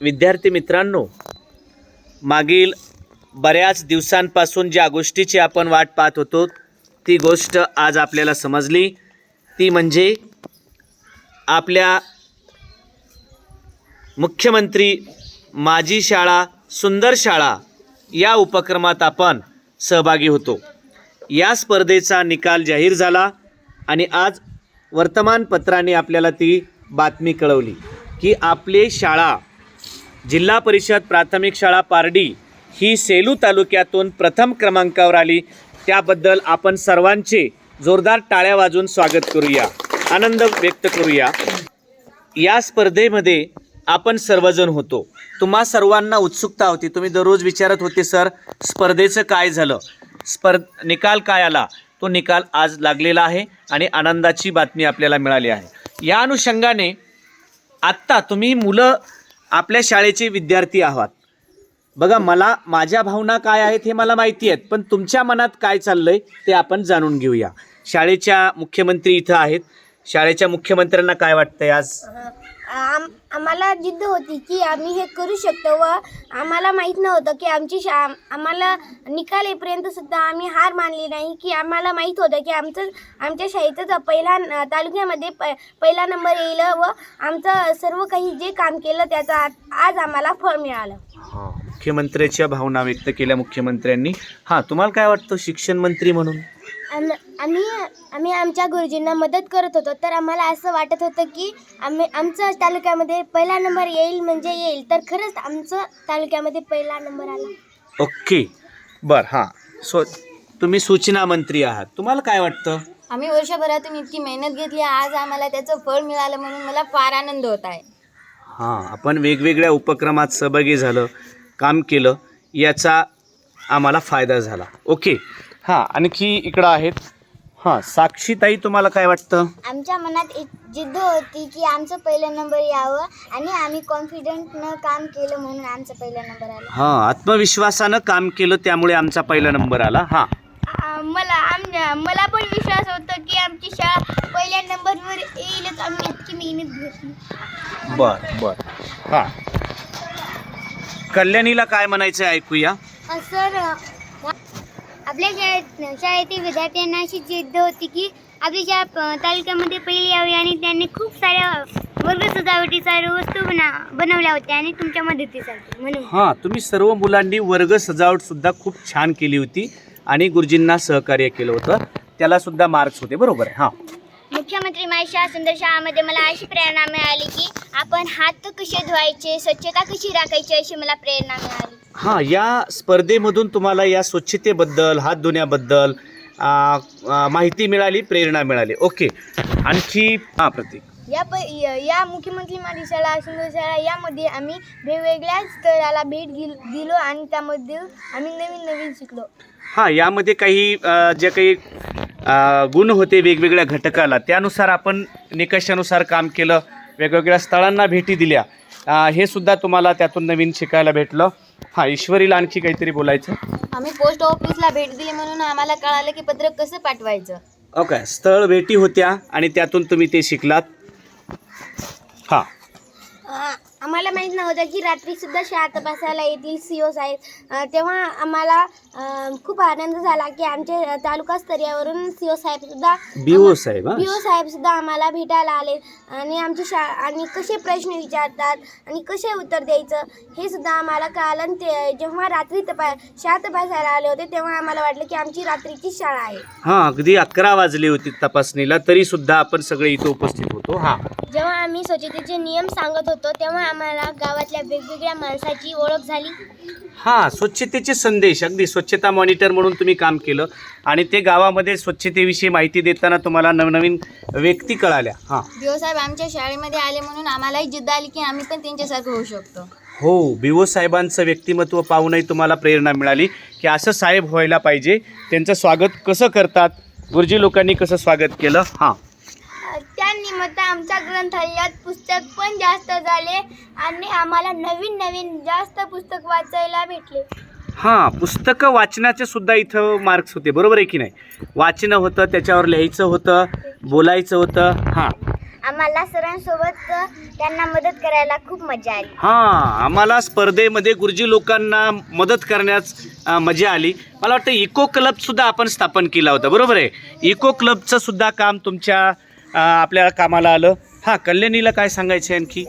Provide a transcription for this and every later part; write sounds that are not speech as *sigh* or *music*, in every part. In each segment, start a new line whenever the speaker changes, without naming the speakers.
विद्यार्थी मित्रांनो मागील बऱ्याच दिवसांपासून ज्या गोष्टीची आपण वाट पाहत होतो ती गोष्ट आज आपल्याला समजली. ती म्हणजे आपल्या मुख्यमंत्री माझी शाळा सुंदर शाळा या उपक्रमात आपण सहभागी होतो. या स्पर्धेचा निकाल जाहीर झाला आणि आज वर्तमानपत्राने आपल्याला ती बातमी कळवली की आपली शाळा जिल्हा परिषद प्राथमिक शाळा पारडी ही सेलू तालुक्यातून प्रथम क्रमांकावर आली. त्याबद्दल आपण सर्वांचे जोरदार टाळ्या वाजवून स्वागत करूया. आनंद व्यक्त करूया. या स्पर्धेमध्ये आपण सर्वजण होतो. तुम्हा सर्वांना उत्सुकता होती. तुम्ही दररोज विचारत होते सर स्पर्धेचं काय झालं? स्पर्ध निकाल काय आला? तो निकाल आज लागलेला आहे आणि आनंदाची बातमी आपल्याला मिळाली आहे. या अनुषंगाने आत्ता तुम्ही मुलं आपल्या शाळेचे विद्यार्थी आहात. बघा मला माझ्या भावना काय आहेत हे मला माहिती आहेत पण तुमच्या मनात काय चाललंय ते आपण जाणून घेऊया. शाळेच्या मुख्यमंत्री इथं आहेत. शाळेच्या मुख्यमंत्र्यांना काय वाटतंय आज?
आम आम्हाला जिद्द होती की आम्ही हे करू शकतो व आम्हाला माहीत नव्हतं की आमची शा आम्हाला निकाल येईपर्यंत सुद्धा आम्ही हार मानली नाही की आम्हाला माहीत होतं की आमचं आमच्या शाळेचं पहिला तालुक्यामध्ये प पहिला नंबर येईल व आमचं सर्व काही जे काम केलं त्याचा आज आम्हाला फळ मिळालं.
मुख्यमंत्र्याच्या भावना व्यक्त केल्या मुख्यमंत्र्यांनी. हां तुम्हाला काय वाटतं शिक्षण मंत्री म्हणून?
आम आम्ही आम्ही आमच्या गुरुजींना मदत करत होतो तर आम्हाला असं वाटत होतं की आम्ही आमचं तालुक्यामध्ये पहिला नंबर येईल म्हणजे येईल तर खरंच आमचं तालुक्यामध्ये पहिला नंबर आला.
ओके. बर हां. सो तुम्ही सूचना मंत्री आहात. तुम्हाला काय वाटतं?
आम्ही वर्षभरातून इतकी मेहनत घेतली आज आम्हाला त्याचं फळ मिळालं म्हणून मला फार आनंद होत आहे.
हां आपण वेगवेगळ्या उपक्रमात सहभागी झालं. काम केलं याचा आम्हाला फायदा झाला. ओके हां आणखी इकडं आहेत. हां साक्षीताई तुम्हाला काय वाटतं?
आमच्या मनात एक जिद्द होती की आमचं पहिलं नंबर यावं आणि आम्ही कॉन्फिडंटनं काम केलं म्हणून आमचं पहिला नंबर आला.
हां आत्मविश्वासानं काम केलं त्यामुळे आमचा पहिला नंबर आला. हां.
मला आमच्या मला पण विश्वास होता की आमची शाळा पहिल्या नंबरवर येईलच. आम्ही इतकी मेहनत घेतली.
बर बर. हां. कल्याणीला काय म्हणायचं आहे ऐकूया?
सर आपल्या शाळेत शाळेतील विद्यार्थ्यांना अशी जिद्द होती की आपली प- तालुक्यामध्ये पहिली यावी आणि त्यांनी खूप साऱ्या वर्ग सजावटीच्या वस्तू बना बनवल्या होत्या आणि तुमच्या मदतीसाठी म्हणून.
हां तुम्ही सर्व मुलांनी वर्ग सजावट सुद्धा खूप छान केली होती आणि गुरुजींना सहकार्य केलं होतं. त्याला सुद्धा मार्क्स होते बरोबर आहे हां.
मुख्यमंत्री माझी शाळा सुंदर शाळामध्ये मला अशी प्रेरणा मिळाली की आपण हात कसे धुवायचे स्वच्छता कशी राखायची अशी मला प्रेरणा मिळाली.
हां या स्पर्धेमधून तुम्हाला या स्वच्छतेबद्दल हात धुण्याबद्दल आ, आ, माहिती मिळाली प्रेरणा मिळाली. ओके. आणखी हां प्रतीक.
या प य- या मुख्यमंत्री माझी शाळा सुंदर शाळा यामध्ये आम्ही वेगवेगळ्या स्थळाला भेट दिलो आणि त्यामध्ये आम्ही नवीन नवीन शिकलो.
हां यामध्ये काही अ, जे काही अ, गुण होते वेगवेगळ्या घटकाला त्यानुसार आपण निकषानुसार काम केलं. वेगवेगळ्या स्थळांना भेटी दिल्या. हे सुद्धा तुम्हाला त्यातून नवीन शिकायला भेटलं. हां ईश्वरीला आणखी काहीतरी बोलायचं?
आम्ही पोस्ट ऑफिसला भेट दिली म्हणून आम्हाला कळालं की पत्र कसं पाठवायचं.
ओके स्थळ भेटी होत्या आणि त्यातून तुम्ही ते शिकलात. हां.
आम्हाला माहीत नव्हतं की रात्री सुद्धा शाळा तपासायला येतील सी ओ साहेब तेव्हा आम्हाला खूप आनंद झाला की आमच्या तालुका स्तरावरून सी ओ साहेब सुद्धा
बी ओ साहेब हां?
बी ओ साहेब सुद्धा आम्हाला भेटायला आले. आणि आमची शा आणि कसे प्रश्न विचारतात आणि कसे उत्तर द्यायचं हे सुद्धा आम्हाला कळालं. ते जेव्हा रात्री तपा शाळा तपासायला आले होते तेव्हा आम्हाला वाटलं की आमची रात्रीची शाळा आहे.
हां अगदी अकरा वाजली होती तपासणीला तरी सुद्धा आपण सगळे इथं उपस्थित होतो. हां.
जेव्हा आम्ही स्वच्छतेचे नियम सांगत होतो तेव्हा आम्हाला गावातल्या वेगवेगळ्या माणसाची ओळख झाली.
हां स्वच्छतेचे संदेश अगदी स्वच्छता मॉनिटर म्हणून तुम्ही काम केलं. आणि ते गावामध्ये स्वच्छतेविषयी माहिती देताना तुम्हाला नवनवीन व्यक्ती कळाल्या. हां.
साहेब आमच्या शाळेमध्ये आले म्हणून आम्हालाही जिद्द आली की आम्ही पण त्यांच्यासारखं होऊ शकतो.
हो बिवो साहेबांचं व्यक्तिमत्व पाहूनही तुम्हाला प्रेरणा मिळाली की असं साहेब व्हायला पाहिजे. त्यांचं स्वागत कसं करतात? गुरुजी लोकांनी कसं स्वागत केलं? हां.
त्यानिमित्त आमच्या ग्रंथालयात पुस्तक पण जास्त झाले आणि आम्हाला नवीन नवीन जास्त पुस्तक वाचायला भेटले.
हां पुस्तकं वाचनाचे सुद्धा इथं मार्क्स होते. बरोबर आहे की नाही? वाचणं होतं त्याच्यावर लिहायचं होतं बोलायचं होतं. हां.
आम्हाला सरांसोबत त्यांना मदत करायला खूप मजा आली.
हां आम्हाला स्पर्धेमध्ये गुरुजी लोकांना मदत करण्यास अ, मजा आली. मला वाटतं इको क्लबसुद्धा आपण स्थापन केला होता. बरोबर आहे? इको क्लबचं सुद्धा काम तुमच्या आपल्या कामाला आलं. हां कल्याणीला काय सांगायचं आहे आणखी?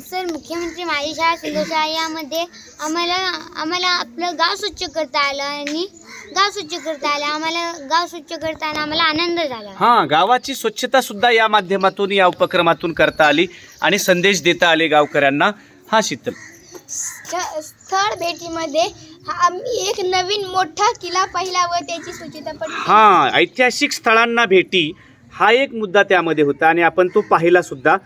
सर मुख्यमंत्री माझी शाळा सुंदर शाळा यामध्ये आम्हाला आम्हाला आपलं गाव स्वच्छ करता आलं आणि गाव स्वच्छ करता आलं. आम्हाला गाव स्वच्छ करताना आम्हाला आनंद झाला.
हां गावाची स्वच्छता सुद्धा या माध्यमातून या उपक्रमातून करता आली आणि संदेश देता आले गावकऱ्यांना. हा शीतल.
स्थळ भेटीमध्ये आम्ही एक नवीन मोठा किल्ला पाहिला व त्याची स्वच्छता पण
हां ऐतिहासिक स्थळांना भेटी हा एक मुद्दा त्यामध्ये होता आणि आपण तो पाहिला सुद्धा.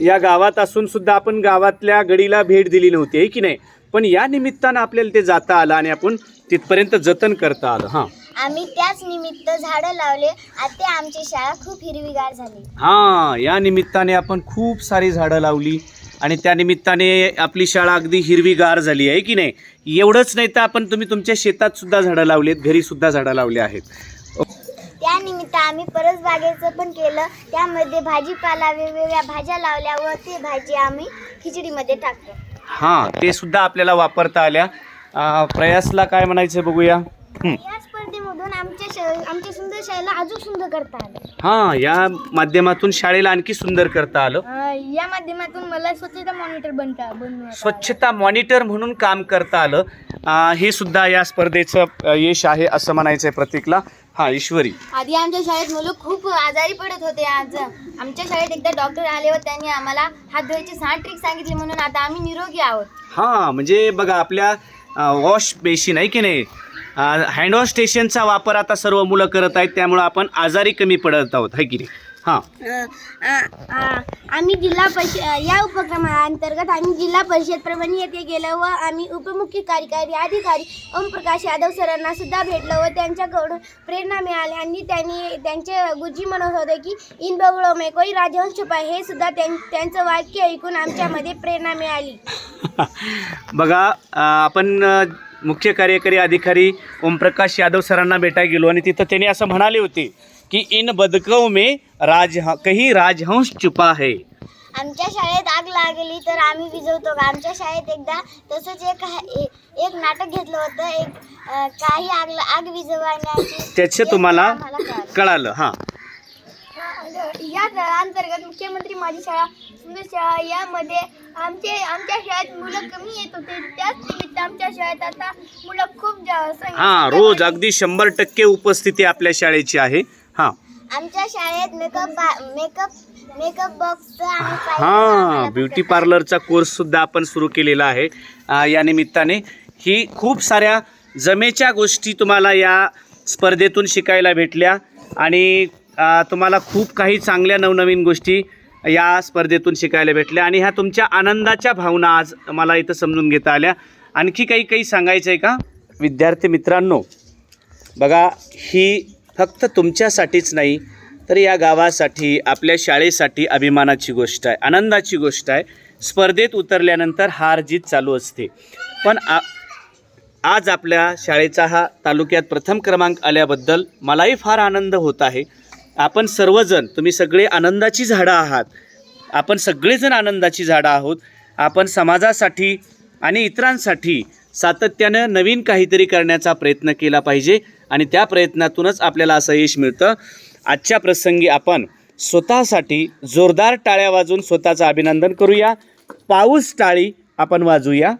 या गावात असून सुद्धा आपण गावातल्या गडीला भेट दिली नव्हती आहे की नाही? पण या निमित्तानं आपल्याला ते जाता आलं आणि आपण तिथपर्यंत जतन करता आलं हां.
आम्ही त्याच निमित्त झाडं लावले. आता आमची शाळा खूप हिरवीगार झाली.
हां या निमित्ताने आपण खूप सारी झाडं लावली आणि त्या निमित्ताने आपली शाळा अगदी हिरवीगार झाली आहे की नाही? एवढंच नाही तर आपण तुम्ही तुमच्या शेतात सुद्धा झाडं लावली आहेत घरी सुद्धा झाडं लावली आहेत.
त्यानिमित्त आम्ही परसबागेचं पण केलं. त्यामध्ये भाजीपाला वेगवेगळ्या भाज्या लावल्या व ते भाजी आम्ही खिचडीमध्ये टाकतो.
हां ते सुद्धा आपल्याला वापरता आल्या. अं, प्रयासला काय म्हणायचं बघूया? हं.
स्पर्धेमधून आमच्या आमच्या सुंदर शाळेला अजून सुंदर करता आलं
हां या माध्यमातून शाळेला आणखी सुंदर करता आलं.
या माध्यमातून मला स्वच्छता मॉनिटर बनता बनवत
स्वच्छता मॉनिटर म्हणून काम करता आलं. अं, हे सुद्धा या स्पर्धेचं अं, यश आहे असं म्हणायचं आहे प्रतीकला. हां ईश्वरी.
आधी आमच्या शाळेत मुलं खूप आजारी पडत होते आज. आमच्या शाळेत एकदा डॉक्टर आले व त्यांनी आम्हाला हात धुवायची सहा ट्रिक सांगितली म्हणून आता आम्ही निरोगी आहोत.
हां म्हणजे बघा आपल्या वॉश बेसिन आहे की नाही? हँडवॉश स्टेशनचा वापर आता सर्व मुलं करत आहेत त्यामुळं आपण आजारी कमी पडत आहोत है की नाही? हां.
आम्ही जिल्हा परिषद या उपक्रमाअंतर्गत आम्ही जिल्हा परिषद प्रमाणे येथे गेलो व आम्ही उपमुख्य कार्यकारी अधिकारी ओमप्रकाश यादव सरांना सुद्धा भेटलो व त्यांच्याकडून प्रेरणा मिळाली आणि त्यांनी त्यांचे गुरुजी म्हणत होते की इन बगळो में कोई राजवंश छुपा हे सुद्धा त्यां त्यांचं वाक्य ऐकून आमच्यामध्ये प्रेरणा मिळाली. *laughs*
बघा अं, आपण अं, मुख्य कार्यकारी अधिकारी ओमप्रकाश यादव सरांना भेटायला गेलो आणि तिथं त्यांनी असं म्हणाले होते की इन बदकव में राज कही राजहंस छुपा है.
आमच्या शाळेत आग लागली तर आम्ही विझवतो का? आमच्या शाळेत एकदा तसंच एक एक नाटक घेतलं होतं. एक काही आग आग विझवण्याची
त्याचं तुम्हाला
कळालं.
हां.
या अंतर्गत मुख्यमंत्री माझी शाळा सुंदर शाळा यामध्ये आमचे आमच्या शाळेत मुलं कमी येत होते. त्याच आमच्या शाळेत आता मुलं खूप
हां रोज अगदी शंभर टक्के उपस्थिती आपल्या शाळेची आहे. हां.
आमच्या शाळेत मेकअप मेकअप मेकअप बॉक्स
हां ब्युटी पार्लरचा कोर्स सुद्धा आपण सुरू केलेला आहे. या निमित्ताने ही खूप साऱ्या जमेच्या गोष्टी तुम्हाला या स्पर्धेतून शिकायला भेटल्या आणि तुम्हाला खूप काही चांगल्या नवनवीन गोष्टी या स्पर्धेतून शिकायला भेटल्या आणि ह्या तुमच्या आनंदाच्या भावना आज मला इथं समजून घेता आल्या. आणखी काही काही सांगायचं आहे का? विद्यार्थी मित्रांनो बघा ही फक्त तुमच्यासाठीच नाही तर या गावासाठी आपल्या शाळेसाठी अभिमानाची गोष्ट आहे आनंदाची गोष्ट आहे. स्पर्धेत उतरल्यानंतर हार जीत चालू असते. पण आ आज आपल्या शाळेचा हा तालुक्यात प्रथम क्रमांक आल्याबद्दल मलाही फार आनंद होत आहे. आपण सर्वजण तुम्ही सगळे आनंदाची झाडं आहात. आपण सगळेजण आनंदाची झाडं आहोत. आपण समाजासाठी आणि इतरांसाठी सातत्यानं नवीन काहीतरी करण्याचा प्रयत्न केला पाहिजे. आणि त्या प्रयत्नातूनच आपल्याला असं यश मिळतं. आजच्या प्रसंगी आपण स्वतःसाठी जोरदार टाळ्या वाजून स्वतःचं अभिनंदन करूया. पाऊस टाळी आपण वाजूया